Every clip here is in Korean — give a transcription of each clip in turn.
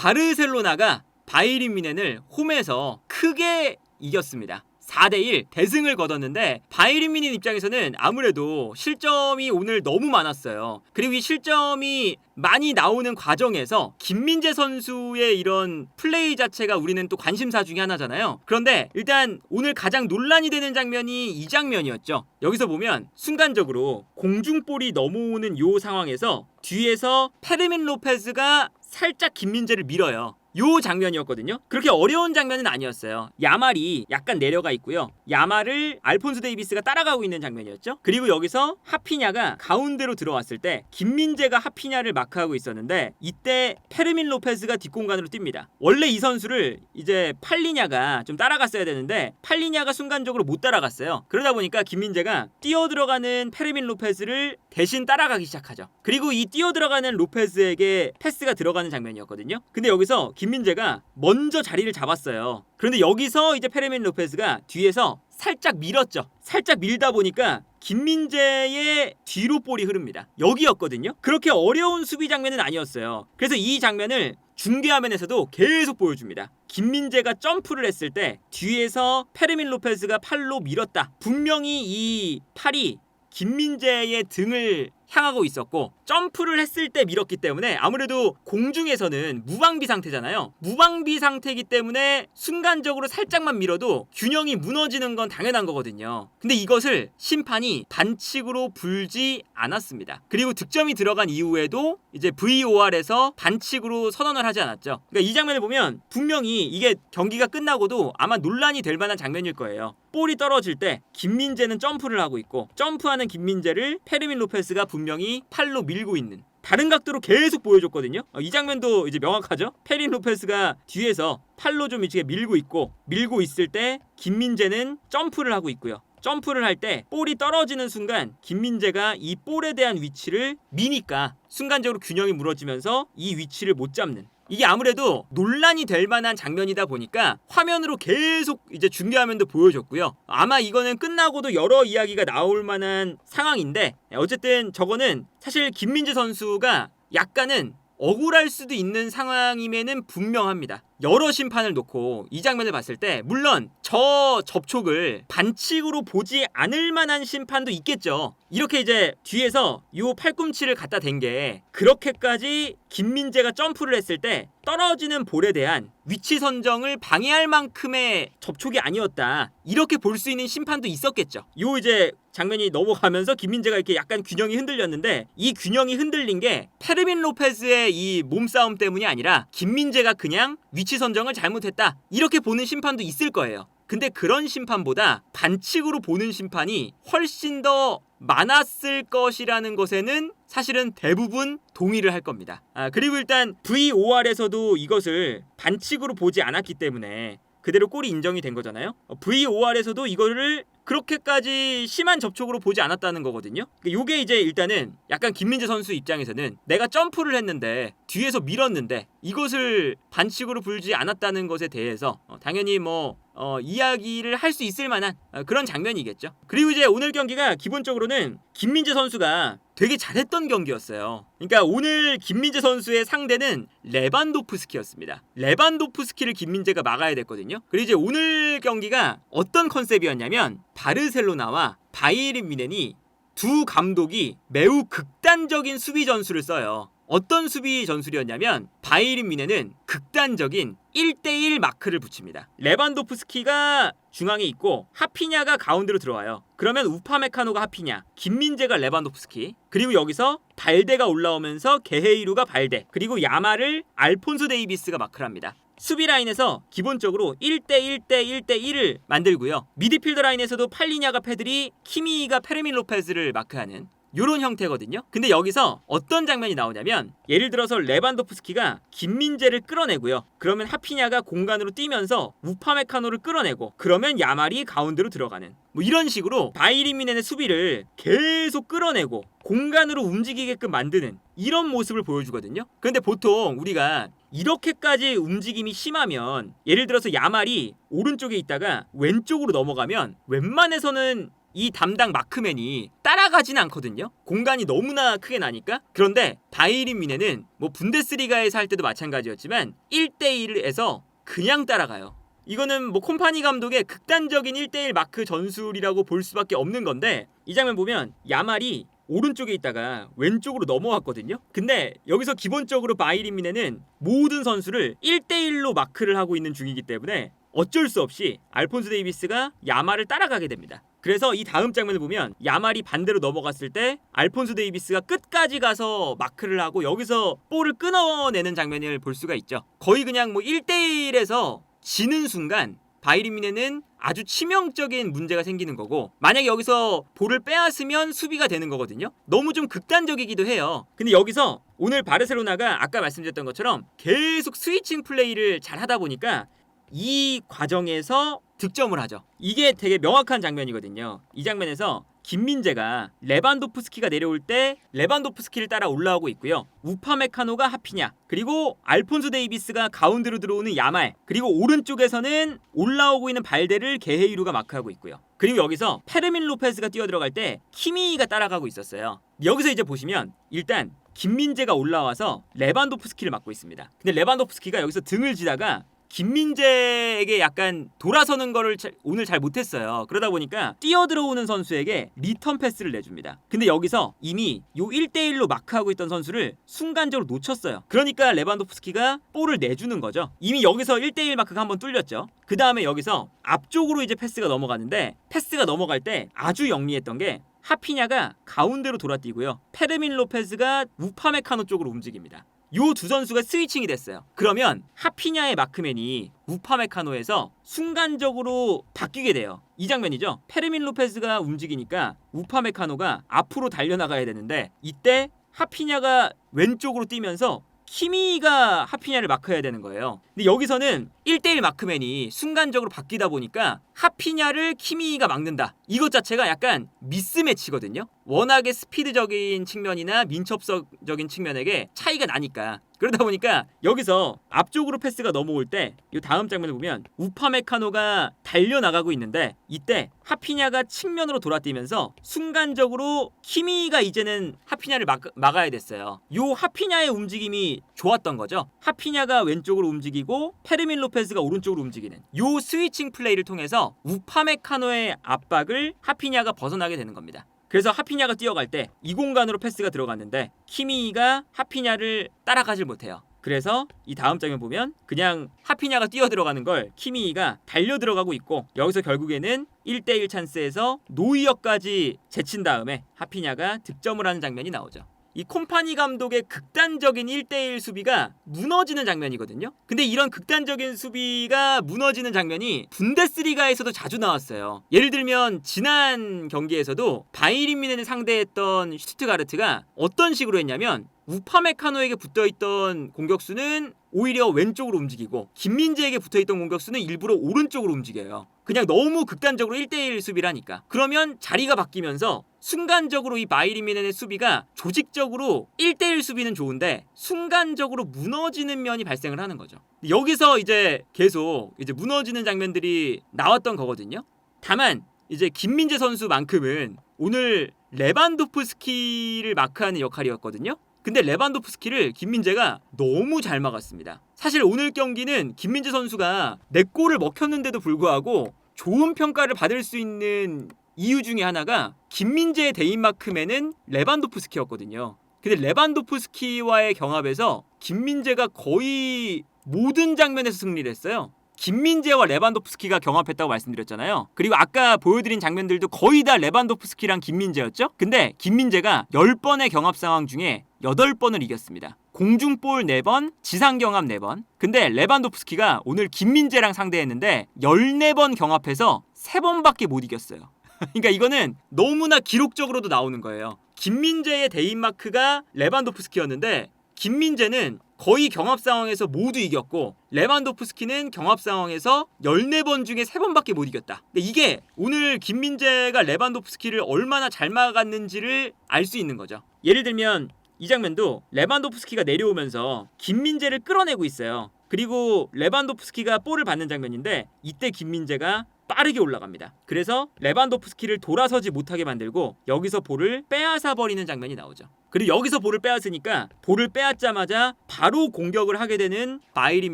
바르셀로나가 바이린 미넨을 홈에서 크게 이겼습니다. 4대1 대승을 거뒀는데 바이린 미넨 입장에서는 아무래도 실점이 오늘 너무 많았어요. 그리고 이 실점이 많이 나오는 과정에서 김민재 선수의 이런 플레이 자체가 우리는 또 관심사 중에 하나잖아요. 그런데 일단 오늘 가장 논란이 되는 장면이 이 장면이었죠. 여기서 보면 순간적으로 공중볼이 넘어오는 요 상황에서 뒤에서 페르민 로페즈가 살짝 김민재를 밀어요. 요 장면이었거든요. 그렇게 어려운 장면은 아니었어요. 야말이 약간 내려가 있고요. 야말을 알폰스 데이비스가 따라가고 있는 장면이었죠. 그리고 여기서 하피냐가 가운데로 들어왔을 때 김민재가 하피냐를 마크하고 있었는데 이때 페르민 로페즈가 뒷공간으로 뜁니다. 원래 이 선수를 이제 팔리냐가 좀 따라갔어야 되는데 팔리냐가 순간적으로 못 따라갔어요. 그러다 보니까 김민재가 뛰어 들어가는 페르민 로페즈를 대신 따라가기 시작하죠. 그리고 이 뛰어 들어가는 로페즈에게 패스가 들어가는 장면이었거든요. 근데 여기서 김민재가 먼저 자리를 잡았어요. 그런데 여기서 이제 페르민 로페즈가 뒤에서 살짝 밀었죠. 살짝 밀다 보니까 김민재의 뒤로 볼이 흐릅니다. 여기였거든요. 그렇게 어려운 수비 장면은 아니었어요. 그래서 이 장면을 중계화면에서도 계속 보여줍니다. 김민재가 점프를 했을 때 뒤에서 페르민 로페즈가 팔로 밀었다. 분명히 이 팔이 김민재의 등을 향하고 있었고 점프를 했을 때 밀었기 때문에 아무래도 공중에서는 무방비 상태잖아요. 무방비 상태이기 때문에 순간적으로 살짝만 밀어도 균형이 무너지는 건 당연한 거거든요. 근데 이것을 심판이 반칙으로 불지 않았습니다. 그리고 득점이 들어간 이후에도 이제 VOR에서 반칙으로 선언을 하지 않았죠. 그러니까 이 장면을 보면 분명히 이게 경기가 끝나고도 아마 논란이 될 만한 장면일 거예요. 볼이 떨어질 때 김민재는 점프를 하고 있고 점프하는 김민재를 페르민 로페스가 분 명히 팔로 밀고 있는 다른 각도로 계속 보여줬거든요. 어, 이 장면도 이제 명확하죠. 페린 로페스가 뒤에서 팔로 좀 이렇게 밀고 있고 밀고 있을 때 김민재는 점프를 하고 있고요. 점프를 할 때 볼이 떨어지는 순간 김민재가 이 볼에 대한 위치를 미니까 순간적으로 균형이 무너지면서 이 위치를 못 잡는 이게 아무래도 논란이 될 만한 장면이다 보니까 화면으로 계속 이제 중계화면도 보여줬고요. 아마 이거는 끝나고도 여러 이야기가 나올 만한 상황인데 어쨌든 저거는 사실 김민재 선수가 약간은 억울할 수도 있는 상황임에는 분명합니다. 여러 심판을 놓고 이 장면을 봤을 때 물론 저 접촉을 반칙으로 보지 않을 만한 심판도 있겠죠. 이렇게 이제 뒤에서 요 팔꿈치를 갖다 댄 게 그렇게까지 김민재가 점프를 했을 때 떨어지는 볼에 대한 위치 선정을 방해할 만큼의 접촉이 아니었다. 이렇게 볼 수 있는 심판도 있었겠죠. 요 이제 장면이 넘어가면서 김민재가 이렇게 약간 균형이 흔들렸는데 이 균형이 흔들린 게 페르민 로페즈의 이 몸싸움 때문이 아니라 김민재가 그냥 위치 선정을 잘못했다. 이렇게 보는 심판도 있을 거예요. 근데 그런 심판보다 반칙으로 보는 심판이 훨씬 더 많았을 것이라는 것에는 사실은 대부분 동의를 할 겁니다. 아, 그리고 일단 VOR에서도 이것을 반칙으로 보지 않았기 때문에 그대로 골이 인정이 된 거잖아요. 어, VOR에서도 이거를 그렇게까지 심한 접촉으로 보지 않았다는 거거든요. 이게 이제 일단은 약간 김민재 선수 입장에서는 내가 점프를 했는데 뒤에서 밀었는데 이것을 반칙으로 불지 않았다는 것에 대해서 어, 당연히 뭐 어, 이야기를 할 수 있을 만한 어, 그런 장면이겠죠. 그리고 이제 오늘 경기가 기본적으로는 김민재 선수가 되게 잘했던 경기였어요. 그러니까 오늘 김민재 선수의 상대는 레반도프스키였습니다. 레반도프스키를 김민재가 막아야 됐거든요. 그리고 이제 오늘 경기가 어떤 컨셉이었냐면 바르셀로나와 바이에른 미넨이 두 감독이 매우 극단적인 수비 전술을 써요. 어떤 수비 전술이었냐면 바이린 미네는 극단적인 1대1 마크를 붙입니다. 레반도프스키가 중앙에 있고 하피냐가 가운데로 들어와요. 그러면 우파메카노가 하피냐, 김민재가 레반도프스키, 그리고 여기서 발데가 올라오면서 게헤이루가 발데, 그리고 야마를 알폰소 데이비스가 마크를 합니다. 수비 라인에서 기본적으로 1대 1대 1대 1을 만들고요. 미드필더 라인에서도 팔리냐가 패들이 키미가 페르민 로페즈를 마크하는 요런 형태거든요. 근데 여기서 어떤 장면이 나오냐면 예를 들어서 레반도프스키가 김민재를 끌어내고요. 그러면 하피냐가 공간으로 뛰면서 우파메카노를 끌어내고 그러면 야말이 가운데로 들어가는 뭐 이런 식으로 바이리미넨의 수비를 계속 끌어내고 공간으로 움직이게끔 만드는 이런 모습을 보여주거든요. 그런데 보통 우리가 이렇게까지 움직임이 심하면 예를 들어서 야말이 오른쪽에 있다가 왼쪽으로 넘어가면 웬만해서는 이 담당 마크맨이 따라가진 않거든요. 공간이 너무나 크게 나니까. 그런데 바이린 미네는 뭐 분데스리가에서 할 때도 마찬가지였지만 1대1에서 그냥 따라가요. 이거는 뭐 콤파니 감독의 극단적인 1대1 마크 전술이라고 볼 수밖에 없는 건데 이 장면 보면 야말이 오른쪽에 있다가 왼쪽으로 넘어왔거든요. 근데 여기서 기본적으로 바이린 미네는 모든 선수를 1대1로 마크를 하고 있는 중이기 때문에 어쩔 수 없이 알폰스 데이비스가 야말을 따라가게 됩니다. 그래서 이 다음 장면을 보면 야말이 반대로 넘어갔을 때 알폰스 데이비스가 끝까지 가서 마크를 하고 여기서 볼을 끊어내는 장면을 볼 수가 있죠. 거의 그냥 뭐 1대1에서 지는 순간 바이린 미네는 아주 치명적인 문제가 생기는 거고 만약에 여기서 볼을 빼앗으면 수비가 되는 거거든요. 너무 좀 극단적이기도 해요. 근데 여기서 오늘 바르셀로나가 아까 말씀드렸던 것처럼 계속 스위칭 플레이를 잘 하다 보니까 이 과정에서 득점을 하죠. 이게 되게 명확한 장면이거든요. 이 장면에서 김민재가 레반도프스키가 내려올 때 레반도프스키를 따라 올라오고 있고요. 우파메카노가 하피냐 그리고 알폰소 데이비스가 가운데로 들어오는 야말 그리고 오른쪽에서는 올라오고 있는 발데를 게헤이루가 마크하고 있고요. 그리고 여기서 페르민 로페스가 뛰어들어갈 때 키미가 따라가고 있었어요. 여기서 이제 보시면 일단 김민재가 올라와서 레반도프스키를 맡고 있습니다. 근데 레반도프스키가 여기서 등을 지다가 김민재에게 약간 돌아서는 거를 잘- 오늘 잘 못했어요. 그러다 보니까 뛰어 들어오는 선수에게 리턴 패스를 내줍니다. 근데 여기서 이미 요 1대1로 마크하고 있던 선수를 순간적으로 놓쳤어요. 그러니까 레반도프스키가 볼을 내주는 거죠. 이미 여기서 1대1 마크가 한번 뚫렸죠. 그 다음에 여기서 앞쪽으로 이제 패스가 넘어가는데 패스가 넘어갈 때 아주 영리했던 게 하피냐가 가운데로 돌아뛰고요. 페르민 로페즈가 우파메카노 쪽으로 움직입니다. 요 두 선수가 스위칭이 됐어요. 그러면 하피냐의 마크맨이 우파메카노에서 순간적으로 바뀌게 돼요. 이 장면이죠. 페르민 로페즈가 움직이니까 우파메카노가 앞으로 달려나가야 되는데 이때 하피냐가 왼쪽으로 뛰면서 키미가 하피냐를 마크해야 되는 거예요. 근데 여기서는 1대1 마크맨이 순간적으로 바뀌다 보니까 하피냐를 키미가 막는다. 이것 자체가 약간 미스매치거든요. 워낙에 스피드적인 측면이나 민첩성적인 측면에게 차이가 나니까. 그러다 보니까 여기서 앞쪽으로 패스가 넘어올 때 이 다음 장면을 보면 우파메카노가 달려나가고 있는데 이때 하피냐가 측면으로 돌아뛰면서 순간적으로 키미가 이제는 하피냐를 막, 막아야 됐어요. 요 하피냐의 움직임이 좋았던 거죠. 하피냐가 왼쪽으로 움직이고 페르민 로페즈가 오른쪽으로 움직이는 요 스위칭 플레이를 통해서 우파메카노의 압박을 하피냐가 벗어나게 되는 겁니다. 그래서 하피냐가 뛰어갈 때 이 공간으로 패스가 들어갔는데 키미가 하피냐를 따라가질 못해요. 그래서 이 다음 장면 보면 그냥 하피냐가 뛰어 들어가는 걸 키미가 달려 들어가고 있고 여기서 결국에는 1대1 찬스에서 노이어까지 제친 다음에 하피냐가 득점을 하는 장면이 나오죠. 이 콤파니 감독의 극단적인 1대1 수비가 무너지는 장면이거든요. 근데 이런 극단적인 수비가 무너지는 장면이 분데스리가에서도 자주 나왔어요. 예를 들면 지난 경기에서도 바이린 미넨을 상대했던 슈트가르트가 어떤 식으로 했냐면 우파메카노에게 붙어있던 공격수는 오히려 왼쪽으로 움직이고 김민재에게 붙어있던 공격수는 일부러 오른쪽으로 움직여요. 그냥 너무 극단적으로 1대1 수비를 하니까. 그러면 자리가 바뀌면서 순간적으로 이 바이리미넨의 수비가 조직적으로 1대1 수비는 좋은데 순간적으로 무너지는 면이 발생을 하는 거죠. 여기서 이제 계속 이제 무너지는 장면들이 나왔던 거거든요. 다만 이제 김민재 선수만큼은 오늘 레반도프스키를 마크하는 역할이었거든요. 근데 레반도프스키를 김민재가 너무 잘 막았습니다. 사실 오늘 경기는 김민재 선수가 내 골을 먹혔는데도 불구하고 좋은 평가를 받을 수 있는 이유 중에 하나가 김민재의 데인마크맨은 레반도프스키였거든요. 근데 레반도프스키와의 경합에서 김민재가 거의 모든 장면에서 승리를 했어요. 김민재와 레반도프스키가 경합했다고 말씀드렸잖아요. 그리고 아까 보여드린 장면들도 거의 다 레반도프스키랑 김민재였죠? 근데 김민재가 10번의 경합 상황 중에 8번을 이겼습니다. 공중볼 4번, 지상 경합 4번. 근데 레반도프스키가 오늘 김민재랑 상대했는데 14번 경합해서 3번밖에 못 이겼어요. 그러니까 이거는 너무나 기록적으로도 나오는 거예요. 김민재의 데인마크가 레반도프스키였는데 김민재는 거의 경합 상황에서 모두 이겼고 레반도프스키는 경합 상황에서 14번 중에 3번밖에 못 이겼다. 근데 이게 오늘 김민재가 레반도프스키를 얼마나 잘 막았는지를 알 수 있는 거죠. 예를 들면 이 장면도 레반도프스키가 내려오면서 김민재를 끌어내고 있어요. 그리고 레반도프스키가 볼을 받는 장면인데 이때 김민재가 빠르게 올라갑니다. 그래서 레반도프스키를 돌아서지 못하게 만들고 여기서 볼을 빼앗아 버리는 장면이 나오죠. 그리고 여기서 볼을 빼앗으니까 볼을 빼앗자마자 바로 공격을 하게 되는 바이린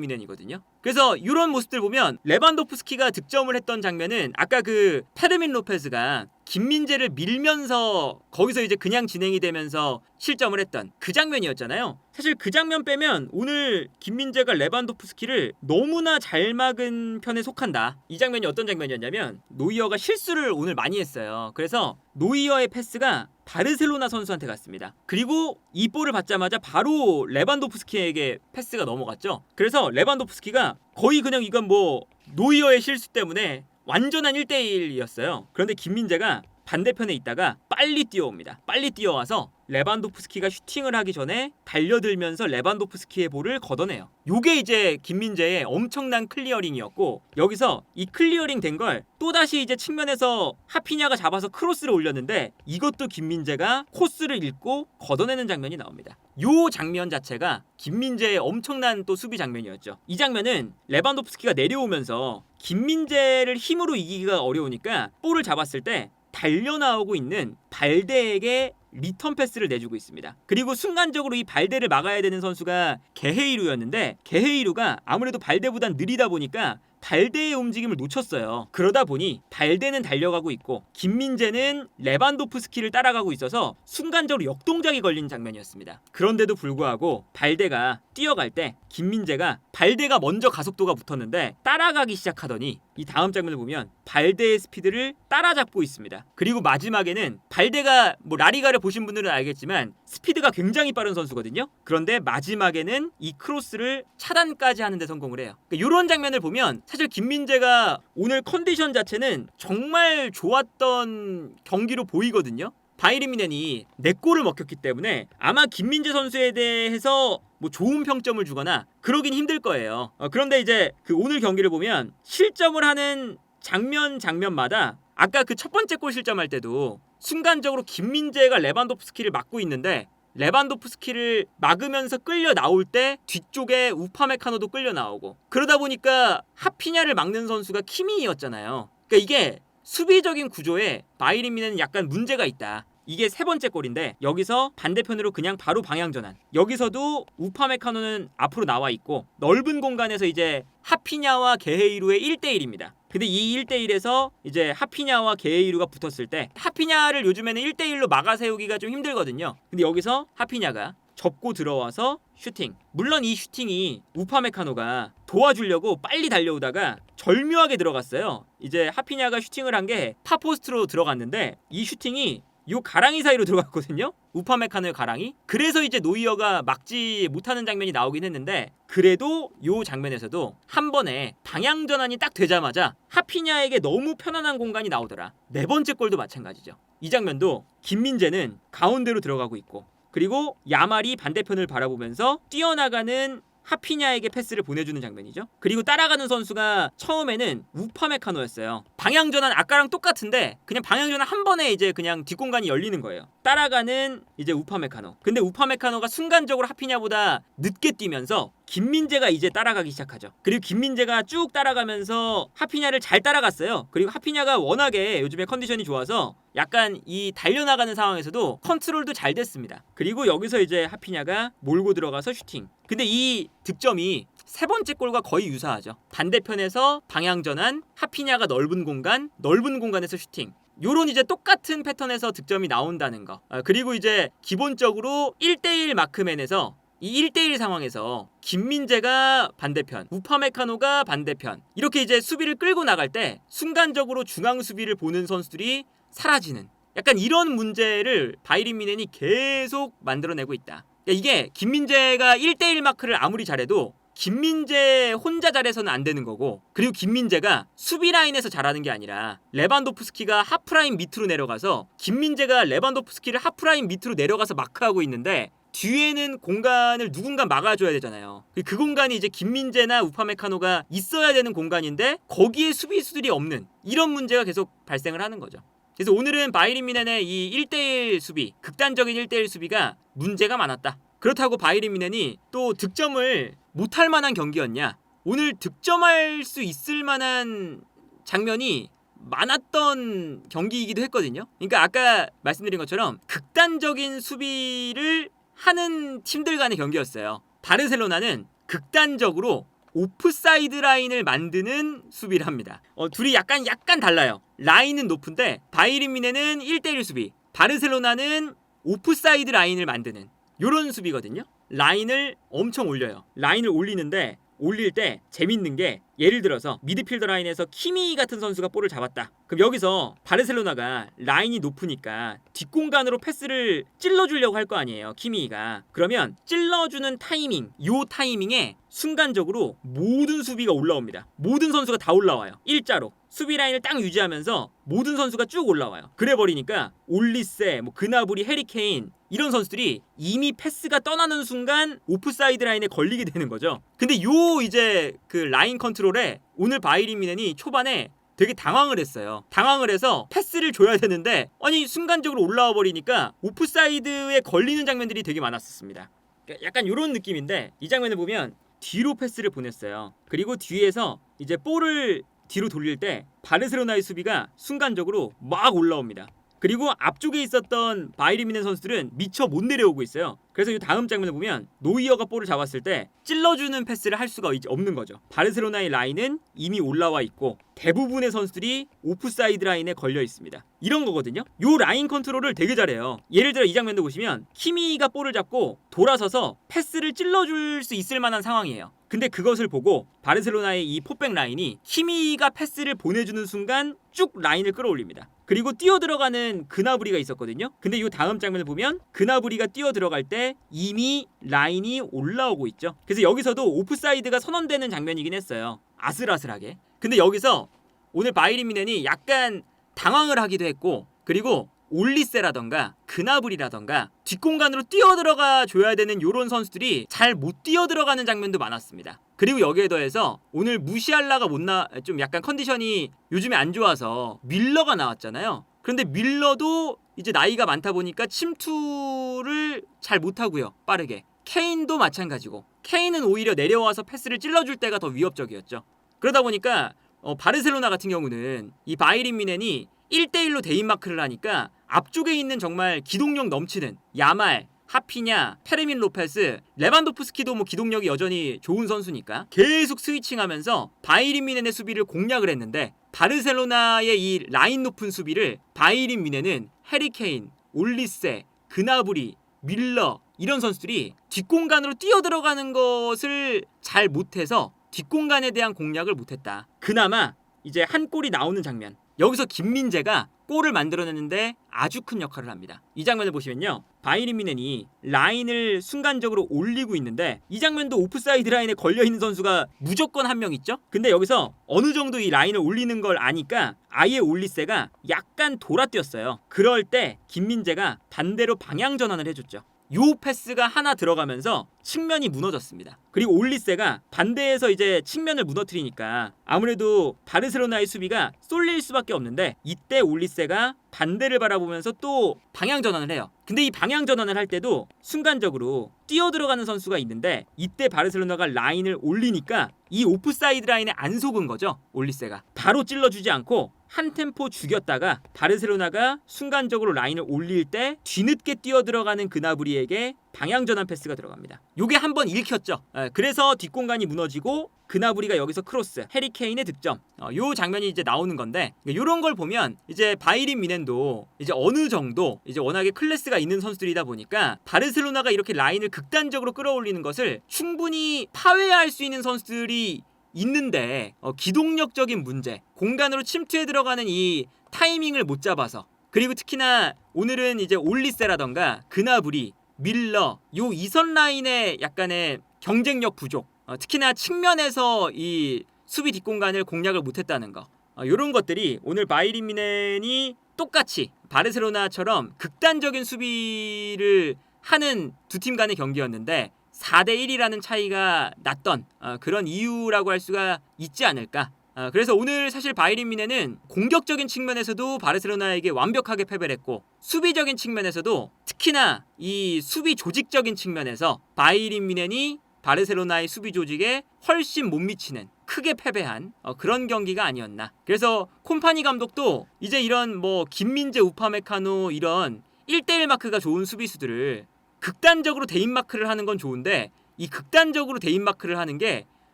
미넨이거든요. 그래서 이런 모습들 보면 레반도프스키가 득점을 했던 장면은 아까 그 페르민 로페스가 김민재를 밀면서 거기서 이제 그냥 진행이 되면서 실점을 했던 그 장면이었잖아요. 사실 그 장면 빼면 오늘 김민재가 레반도프스키를 너무나 잘 막은 편에 속한다. 이 장면이 어떤 장면이었냐면 노이어가 실수를 오늘 많이 했어요. 그래서 노이어의 패스가 바르셀로나 선수한테 갔습니다. 그리고 이 볼을 받자마자 바로 레반도프스키에게 패스가 넘어갔죠. 그래서 레반도프스키가 거의 그냥 이건 뭐 노이어의 실수 때문에 완전한 1대1이었어요. 그런데 김민재가 반대편에 있다가 빨리 뛰어옵니다. 빨리 뛰어와서 레반도프스키가 슈팅을 하기 전에 달려들면서 레반도프스키의 볼을 걷어내요. 요게 이제 김민재의 엄청난 클리어링이었고 여기서 이 클리어링 된 걸 또다시 이제 측면에서 하피냐가 잡아서 크로스를 올렸는데 이것도 김민재가 코스를 읽고 걷어내는 장면이 나옵니다. 요 장면 자체가 김민재의 엄청난 또 수비 장면이었죠. 이 장면은 레반도프스키가 내려오면서 김민재를 힘으로 이기기가 어려우니까 볼을 잡았을 때 달려 나오고 있는 발데에게 리턴 패스를 내주고 있습니다. 그리고 순간적으로 이 발데를 막아야 되는 선수가 게헤이루였는데 게헤이루가 아무래도 발데보단 느리다 보니까 발데의 움직임을 놓쳤어요. 그러다 보니 발데는 달려가고 있고 김민재는 레반도프스키를 따라가고 있어서 순간적으로 역동작이 걸린 장면이었습니다. 그런데도 불구하고 발데가 뛰어갈 때 김민재가 발데가 먼저 가속도가 붙었는데 따라가기 시작하더니 이 다음 장면을 보면 발데의 스피드를 따라잡고 있습니다. 그리고 마지막에는 발데가 뭐 라리가를 보신 분들은 알겠지만 스피드가 굉장히 빠른 선수거든요. 그런데 마지막에는 이 크로스를 차단까지 하는데 성공을 해요. 그러니까 이런 장면을 보면 사실 김민재가 오늘 컨디션 자체는 정말 좋았던 경기로 보이거든요. 바이리미넨이 내 골을 먹혔기 때문에 아마 김민재 선수에 대해서 뭐 좋은 평점을 주거나 그러긴 힘들 거예요. 어, 그런데 이제 그 오늘 경기를 보면 실점을 하는 장면 장면마다 아까 그 첫 번째 골 실점할 때도 순간적으로 김민재가 레반도프스키를 막고 있는데 레반도프스키를 막으면서 끌려 나올 때 뒤쪽에 우파메카노도 끌려 나오고 그러다 보니까 하피냐를 막는 선수가 키미였잖아요. 그러니까 이게 수비적인 구조에 바이린미는 약간 문제가 있다. 이게 세 번째 골인데 여기서 반대편으로 그냥 바로 방향 전환. 여기서도 우파 메카노는 앞으로 나와 있고 넓은 공간에서 이제 하피냐와 게헤이루의 1대1입니다. 근데 이 1대1에서 이제 하피냐와 게헤이루가 붙었을 때 하피냐를 요즘에는 1대1로 막아 세우기가 좀 힘들거든요. 근데 여기서 하피냐가 접고 들어와서 슈팅. 물론 이 슈팅이 우파메카노가 도와주려고 빨리 달려오다가 절묘하게 들어갔어요. 이제 하피냐가 슈팅을 한 게 파포스트로 들어갔는데 이 슈팅이 요 가랑이 사이로 들어갔거든요. 우파 메카노의 가랑이. 그래서 이제 노이어가 막지 못하는 장면이 나오긴 했는데 그래도 요 장면에서도 한 번에 방향 전환이 딱 되자마자 하피냐에게 너무 편안한 공간이 나오더라. 네 번째 골도 마찬가지죠. 이 장면도 김민재는 가운데로 들어가고 있고 그리고 야말이 반대편을 바라보면서 뛰어나가는 하피냐에게 패스를 보내주는 장면이죠. 그리고 따라가는 선수가 처음에는 우파메카노였어요. 방향 전환 아까랑 똑같은데 그냥 방향 전환 한 번에 이제 그냥 뒷공간이 열리는 거예요. 따라가는 이제 우파 메카노. 근데 우파 메카노가 순간적으로 하피냐보다 늦게 뛰면서 김민재가 이제 따라가기 시작하죠. 그리고 김민재가 쭉 따라가면서 하피냐를 잘 따라갔어요. 그리고 하피냐가 워낙에 요즘에 컨디션이 좋아서 약간 이 달려나가는 상황에서도 컨트롤도 잘 됐습니다. 그리고 여기서 이제 하피냐가 몰고 들어가서 슈팅. 근데 이 득점이 세 번째 골과 거의 유사하죠. 반대편에서 방향 전환, 하피냐가 넓은 공간, 넓은 공간에서 슈팅. 요런 이제 똑같은 패턴에서 득점이 나온다는 거. 아, 그리고 이제 기본적으로 1대1 마크맨에서 이 1대1 상황에서 김민재가 반대편, 우파메카노가 반대편 이렇게 이제 수비를 끌고 나갈 때 순간적으로 중앙 수비를 보는 선수들이 사라지는 약간 이런 문제를 바이린 미넨이 계속 만들어내고 있다. 그러니까 이게 김민재가 1대1 마크를 아무리 잘해도 김민재 혼자 잘해서는 안 되는 거고 그리고 김민재가 수비 라인에서 잘하는 게 아니라 레반도프스키가 하프라인 밑으로 내려가서 김민재가 레반도프스키를 하프라인 밑으로 내려가서 마크하고 있는데 뒤에는 공간을 누군가 막아줘야 되잖아요. 그 공간이 이제 김민재나 우파메카노가 있어야 되는 공간인데 거기에 수비수들이 없는 이런 문제가 계속 발생을 하는 거죠. 그래서 오늘은 바이린 미넨의 이 1대1 수비, 극단적인 1대1 수비가 문제가 많았다. 그렇다고 바이린 미넨이 또 득점을 못할 만한 경기였냐? 오늘 득점할 수 있을 만한 장면이 많았던 경기이기도 했거든요. 그러니까 아까 말씀드린 것처럼 극단적인 수비를 하는 팀들 간의 경기였어요. 바르셀로나는 극단적으로 오프사이드 라인을 만드는 수비를 합니다. 어, 둘이 약간 약간 달라요. 라인은 높은데 바이린 미네는 1대1 수비, 바르셀로나는 오프사이드 라인을 만드는 요런 수비거든요. 라인을 엄청 올려요. 라인을 올리는데 올릴 때 재밌는 게 예를 들어서 미드필더 라인에서 키미 같은 선수가 볼을 잡았다. 그럼 여기서 바르셀로나가 라인이 높으니까 뒷공간으로 패스를 찔러주려고 할 거 아니에요. 키미가. 그러면 찔러주는 타이밍, 요 타이밍에 순간적으로 모든 수비가 올라옵니다. 모든 선수가 다 올라와요. 일자로. 수비 라인을 딱 유지하면서 모든 선수가 쭉 올라와요. 그래 버리니까 올리세, 뭐 그나브리, 해리케인 이런 선수들이 이미 패스가 떠나는 순간 오프사이드 라인에 걸리게 되는 거죠. 근데 요 이제 그 라인 컨트롤에 오늘 바이린 미넨이 초반에 되게 당황을 했어요. 당황을 해서 패스를 줘야 되는데 아니 순간적으로 올라와 버리니까 오프사이드에 걸리는 장면들이 되게 많았었습니다. 그러니까 약간 이런 느낌인데 이 장면을 보면 뒤로 패스를 보냈어요. 그리고 뒤에서 이제 볼을 뒤로 돌릴 때 바르셀로나의 수비가 순간적으로 막 올라옵니다. 그리고 앞쪽에 있었던 바이리미넨 선수들은 미처 못 내려오고 있어요. 그래서 이 다음 장면을 보면 노이어가 볼을 잡았을 때 찔러주는 패스를 할 수가 있- 없는 거죠. 바르셀로나의 라인은 이미 올라와 있고 대부분의 선수들이 오프사이드 라인에 걸려 있습니다. 이런 거거든요. 요 라인 컨트롤을 되게 잘해요. 예를 들어 이 장면도 보시면 키미가 볼을 잡고 돌아서서 패스를 찔러줄 수 있을 만한 상황이에요. 근데 그것을 보고 바르셀로나의 이 포백 라인이 키미가 패스를 보내주는 순간 쭉 라인을 끌어올립니다. 그리고 뛰어 들어가는 그나브리가 있었거든요. 근데 이 다음 장면을 보면 그나브리가 뛰어 들어갈 때 이미 라인이 올라오고 있죠. 그래서 여기서도 오프사이드가 선언되는 장면이긴 했어요. 아슬아슬하게. 근데 여기서 오늘 바이린 미넨이 약간 당황을 하기도 했고 그리고 올리세라던가 그나블이라던가 뒷공간으로 뛰어 들어가 줘야 되는 요런 선수들이 잘 못 뛰어 들어가는 장면도 많았습니다. 그리고 여기에 더해서 오늘 무시할라가 못나 좀 약간 컨디션이 요즘에 안 좋아서 밀러가 나왔잖아요. 그런데 밀러도 이제 나이가 많다 보니까 침투를 잘 못하고요. 빠르게. 케인도 마찬가지고. 케인은 오히려 내려와서 패스를 찔러줄 때가 더 위협적이었죠. 그러다 보니까 어, 바르셀로나 같은 경우는 이 바이린 미넨이 1대1로 대인 마크를 하니까 앞쪽에 있는 정말 기동력 넘치는 야말, 하피냐, 페르민 로페스, 레반도프스키도 뭐 기동력이 여전히 좋은 선수니까 계속 스위칭하면서 바이린 미넨의 수비를 공략을 했는데 바르셀로나의 이 라인 높은 수비를 바이린 미넨은 해리케인, 올리세, 그나브리, 밀러 이런 선수들이 뒷공간으로 뛰어 들어가는 것을 잘 못해서 뒷공간에 대한 공략을 못했다. 그나마 이제 한 골이 나오는 장면. 여기서 김민재가 골을 만들어내는데 아주 큰 역할을 합니다. 이 장면을 보시면요. 바이린 미넨이 라인을 순간적으로 올리고 있는데 이 장면도 오프사이드 라인에 걸려 있는 선수가 무조건 한 명 있죠. 근데 여기서 어느 정도 이 라인을 올리는 걸 아니까 아예 올리세가 약간 돌아뛰었어요. 그럴 때 김민재가 반대로 방향 전환을 해줬죠. 요 패스가 하나 들어가면서 측면이 무너졌습니다. 그리고 올리세가 반대에서 이제 측면을 무너뜨리니까 아무래도 바르셀로나의 수비가 쏠릴 수밖에 없는데 이때 올리세가 반대를 바라보면서 또 방향 전환을 해요. 근데 이 방향 전환을 할 때도 순간적으로 뛰어 들어가는 선수가 있는데 이때 바르셀로나가 라인을 올리니까 이 오프사이드 라인에 안 속은 거죠. 올리세가 바로 찔러주지 않고 한 템포 죽였다가 바르셀로나가 순간적으로 라인을 올릴 때 뒤늦게 뛰어 들어가는 그나브리에게 방향 전환 패스가 들어갑니다. 요게 한번 읽혔죠. 예, 그래서 뒷공간이 무너지고 그나브리가 여기서 크로스, 해리케인의 득점. 어, 요 장면이 이제 나오는 건데 요런 걸 보면 이제 바이린 미넨도 이제 어느 정도 이제 워낙에 클래스가 있는 선수들이다 보니까 바르셀로나가 이렇게 라인을 극단적으로 끌어올리는 것을 충분히 파괴할 수 있는 선수들이 있는데 어, 기동력적인 문제, 공간으로 침투해 들어가는 이 타이밍을 못 잡아서 그리고 특히나 오늘은 이제 올리세라던가 그나브리, 밀러. 요 이선 라인의 약간의 경쟁력 부족, 어, 특히나 측면에서 이 수비 뒷공간을 공략을 못했다는 거. 어, 이런 것들이 오늘 바이린 미넨이 똑같이 바르셀로나처럼 극단적인 수비를 하는 두 팀 간의 경기였는데 4대 1이라는 차이가 났던 어, 그런 이유라고 할 수가 있지 않을까. 어, 그래서 오늘 사실 바이린 미네는 공격적인 측면에서도 바르셀로나에게 완벽하게 패배를 했고 수비적인 측면에서도 특히나 이 수비 조직적인 측면에서 바이린 미넨이 바르셀로나의 수비 조직에 훨씬 못 미치는 크게 패배한 어, 그런 경기가 아니었나. 그래서 콤파니 감독도 이제 이런 뭐 김민재 우파메카노 이런 1대1 마크가 좋은 수비수들을 극단적으로 대인 마크를 하는 건 좋은데 이 극단적으로 대인 마크를 하는 게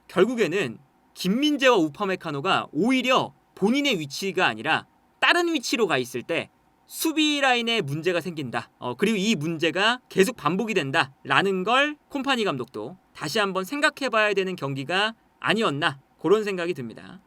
결국에는 김민재와 우파메카노가 오히려 본인의 위치가 아니라 다른 위치로 가 있을 때 수비 라인에 문제가 생긴다. 어, 그리고 이 문제가 계속 반복이 된다 라는 걸 콤파니 감독도 다시 한번 생각해 봐야 되는 경기가 아니었나 그런 생각이 듭니다.